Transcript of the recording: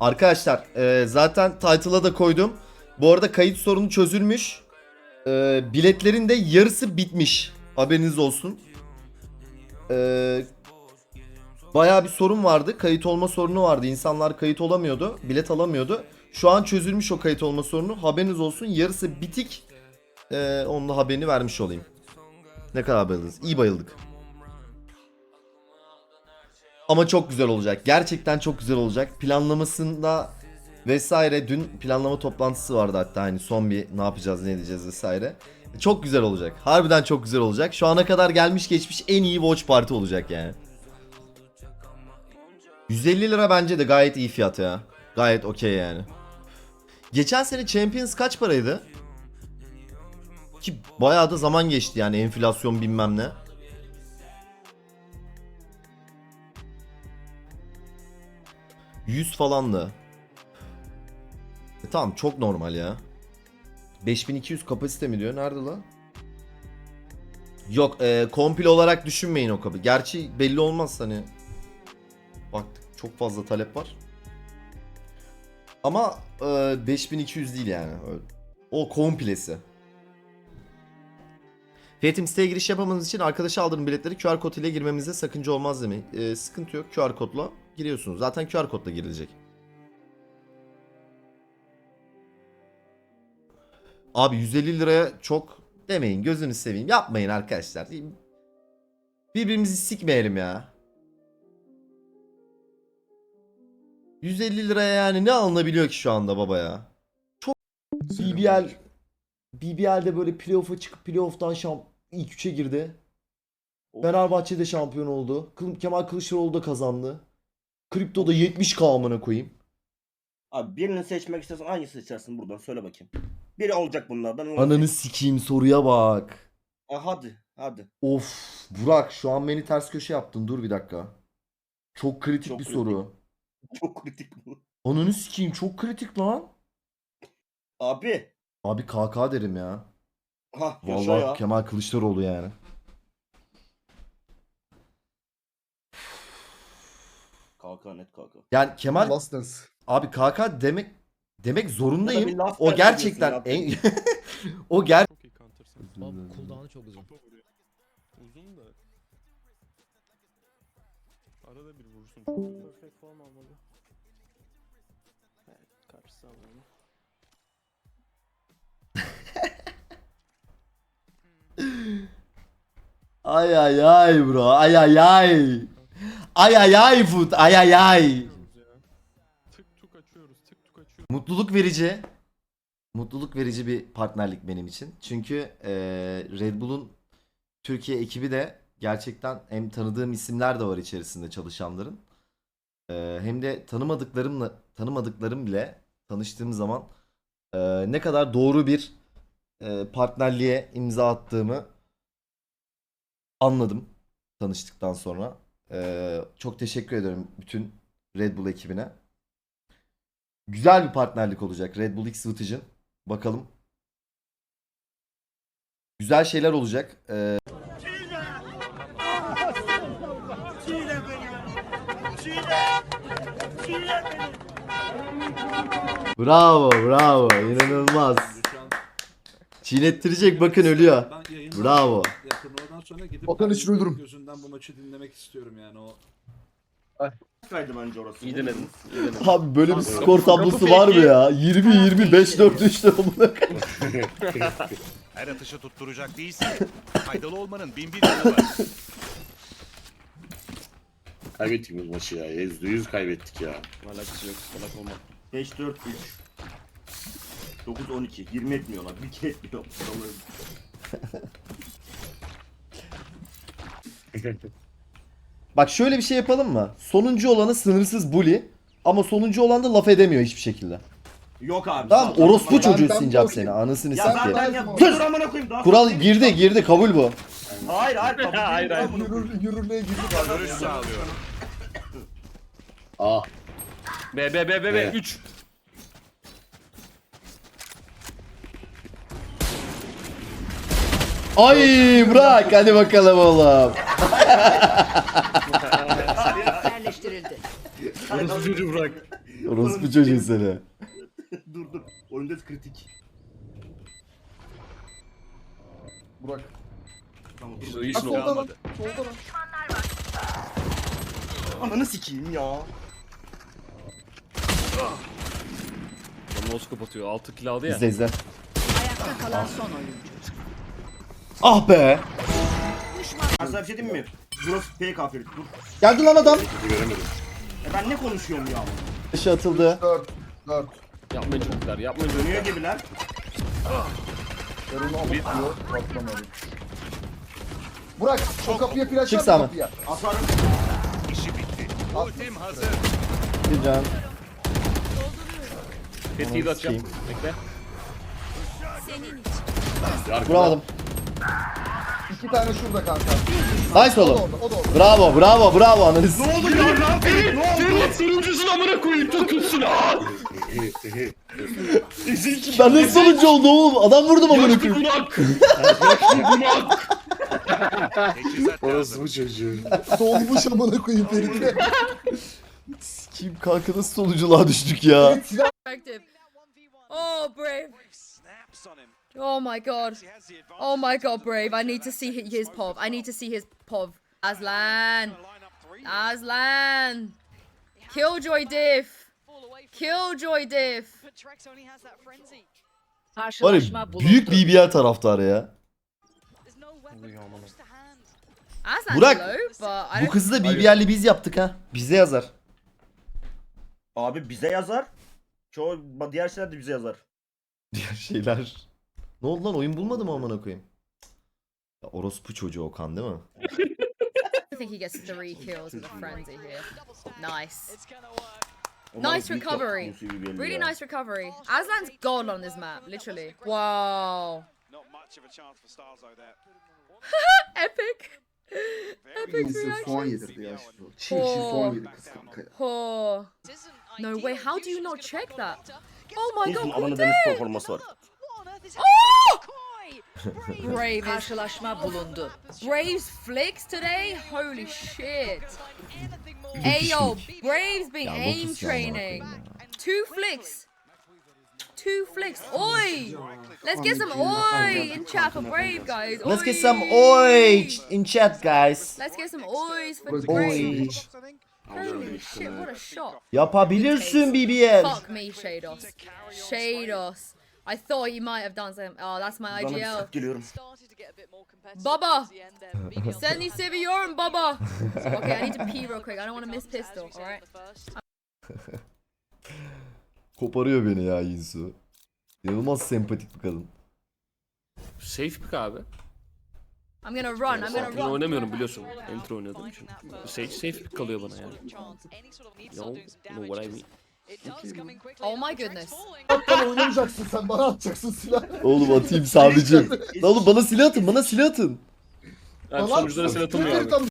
Arkadaşlar e, zaten title'a da koydum. Bu arada kayıt sorunu çözülmüş. E, biletlerin de yarısı bitmiş. Haberiniz olsun. E, bayağı bir sorun vardı. Kayıt olma sorunu vardı. İnsanlar kayıt olamıyordu. Bilet alamıyordu. Şu an çözülmüş o kayıt olma sorunu. Haberiniz olsun. Yarısı bitik. E, onun da haberini vermiş olayım. Ne kadar bayıldınız? İyi bayıldık. Ama çok güzel olacak. Gerçekten çok güzel olacak. Planlamasında vesaire dün planlama toplantısı vardı hatta hani son bir ne yapacağız ne edeceğiz vesaire. Çok güzel olacak. Harbiden çok güzel olacak. Şu ana kadar gelmiş geçmiş en iyi watch party olacak yani. 150 lira bence de gayet iyi fiyat ya. Gayet okey yani. Geçen sene Champions kaç paraydı? Ki bayağı da zaman geçti yani enflasyon bilmem ne. Yüz falandı. E tamam çok normal ya. 5200 kapasite mi diyor? Nerede lan? Yok e, komple olarak düşünmeyin o kapı. Gerçi belli olmaz hani. Baktık çok fazla talep var. Ama e, 5200 değil yani. O komplesi. Fiyatim siteye giriş yapamanız için arkadaşa aldığım biletleri QR kod ile girmemize sakınca olmaz demeyin. E, sıkıntı yok QR kodla giriyorsunuz. Zaten QR kodla girilecek. Abi 150 liraya çok demeyin gözünü seveyim. Yapmayın arkadaşlar. Birbirimizi sikmeyelim ya. 150 liraya yani ne alınabiliyor ki şu anda baba ya? Çok BBL BBL'de böyle playoff'a çıkıp playoff'tan şamp ilk 3'e girdi. Fenerbahçe'de şampiyon oldu. Kemal Kılıçdaroğlu da kazandı. Kriptoda 70k amına koyayım. Abi birini seçmek istersen hangisini seçersin buradan söyle bakayım. Biri olacak bunlardan. onu Ananı sikeyim soruya bak. E, hadi hadi. Of Burak şu an beni ters köşe yaptın. Dur bir dakika. Çok kritik Çok bir kritik. soru. Çok kritik bu. Ananı sikeyim çok kritik lan. Abi. Abi KK derim ya. Ha yaşa Vallahi ya. Kemal Kılıçdaroğlu yani. Kalka net kalka. Yani Kemal Last Dance. abi KK demek demek Ya da bir zorundayım. laf O ver gerçekten en o ger Çok iyi counter'sın. Abi cooldown'u çok uzun. Uzun da. Arada bir vursun. Perfect form almalı. Evet, karşısı almalı. Ay ay ay bro. Ay ay ay. Ay ay ay foot. Ay ay ay. Tık tuk açıyoruz. Tık tuk açıyoruz. Mutluluk verici. Mutluluk verici bir partnerlik benim için. Çünkü eee, Red Bull'un Türkiye ekibi de gerçekten hem tanıdığım isimler de var içerisinde çalışanların. Eee, hem de tanımadıklarımla tanımadıklarım bile tanıştığım zaman eee, ne kadar doğru bir eee, partnerliğe imza attığımı anladım tanıştıktan sonra. Eee, çok teşekkür ederim bütün Red Bull ekibine. Güzel bir partnerlik olacak Red Bull X Vintage'ın. Bakalım. Güzel şeyler olacak. Ee, Bravo, bravo. İnanılmaz. Çiğnettirecek bakın ölüyor. Bravo. Sonra gidip Bakan ben için öldürürüm. Gözünden bu maçı dinlemek istiyorum yani o. Kaydı bence orası. İyi denedin. iyi denedin. Abi böyle bir skor tablosu var mı ya? 20 20 5 4 3 amına Her atışı tutturacak değilsin. Faydalı olmanın bin bir yolu var. Kaybettik biz maçı ya. Yüzde yüz kaybettik ya. Alakası yok. Salak olma. 5 4 3. 9 12. 20 etmiyorlar. Bir kere etmiyor. Bak şöyle bir şey yapalım mı? Sonuncu olanı sınırsız bully ama sonuncu olan da laf edemiyor hiçbir şekilde. Yok abi. Tamam ol. orospu Bana- çocuğu ben sincap boşum. seni anasını Ya zaten ya. Dur! Dur amına koyayım. daha Kural girdi girdi kabul bu. Hayır hayır. kabul değil, Hayır, hayır. amına koyayım. Yürür, yürürlüğe girdik abi. Görüş sağlıyorum. Ah. B B B B B Evet. 3. Ay bırak hadi bakalım oğlum. Yerleştirildi. Orası çocuğu bırak. Orospu çocuğu seni. dur dur. Oyunda kritik. Burak. Tamam dur. İyisin Ha, solda lan. Kalmadı. Solda lan. Ananı sikeyim ya. Adam noskop atıyor. 6 kill aldı ya. İzle izle. Ayakta kalan son oyuncu. Ah be. Ben sana bir şey diyeyim mi? Burası PK Ferit dur. Geldi lan adam. Göremedim. E ben ne konuşuyorum ya? Dışı atıldı. 4. 4. Yapmayın çocuklar. Yapmayın Dönüyor çocuklar. gibiler. Yarını alıp diyor. Patlamadı. Burak o kapıya flash Çık at Sami. kapıya. Asarım. İşi bitti. Ultim hazır. Bir can. Tetiği de atacağım. Bekle. Vuramadım. İki tane şurada kanka. Nice O da oğlum. O da. Bravo bravo bravo analiz. Senin sonuncusun amına koyayım takılsın ha. Ben nasıl sonucu oldum oğlum? Adam vurdum amına Yaşlı koyayım. bunak. Yaşlı bunak. Teçhizat Orası bu çocuğu. Dolmuş amına koyayım Ferit'e. Kim kanka nasıl sonuculuğa düştük ya? Silah. Oh my god. Oh my god, Brave. I need to see hi- his pov. I need to see his pov. Aslan. Aslan. Killjoy diff. Killjoy diff. Var ya büyük BBL taraftarı ya. Aslan's Burak, Bu kızı da BBL'li biz yaptık ha. Bize yazar. Abi bize yazar. Çoğu diğer şeyler de bize yazar. Diğer şeyler. Ne oldu lan oyun bulmadı mı amına koyayım? Ya orospu çocuğu Okan değil mi? think he gets three kills with a frenzy here. Nice. Nice recovery. Really nice recovery. Aslan's god on this map, literally. Wow. Epic. Epic reaction. ya. Oh. No way, how do you not check that? Oh my god, alanı Kute! deniz performansı var. Oh! Brave. Karşılaşma bulundu. Braves flicks today? Holy shit. Hey yo, Braves been aim Lotus ya amına training. Two flicks. Two flicks. Oi! Let's get some oi in chat for Brave, guys. Let's get some oi in chat guys. Let's get some oys for Burası Brave. Oi. Holy shit, what a shot. Yapabilirsin BBL. Fuck me, Shados. Shados. I thought you might have done something. Oh, that's my Bana bir IGL. sık geliyorum. Baba! Send me Seviyorum, Baba! okay, I need to pee real quick. I don't want to miss pistol, alright? Koparıyor beni ya Yinsu. İnanılmaz sempatik bir kadın. Safe pick abi. I'm gonna run, I'm gonna run. oynamıyorum biliyorsun. Enter oynadığım için. Sage safe kalıyor bana yani. Yo, know what I mean. Oh my goodness. Sen oynamayacaksın sen bana atacaksın silah. Oğlum atayım sadece. Lan oğlum bana silah atın bana silah atın. Yani sonuçlara sen atılmıyor abi.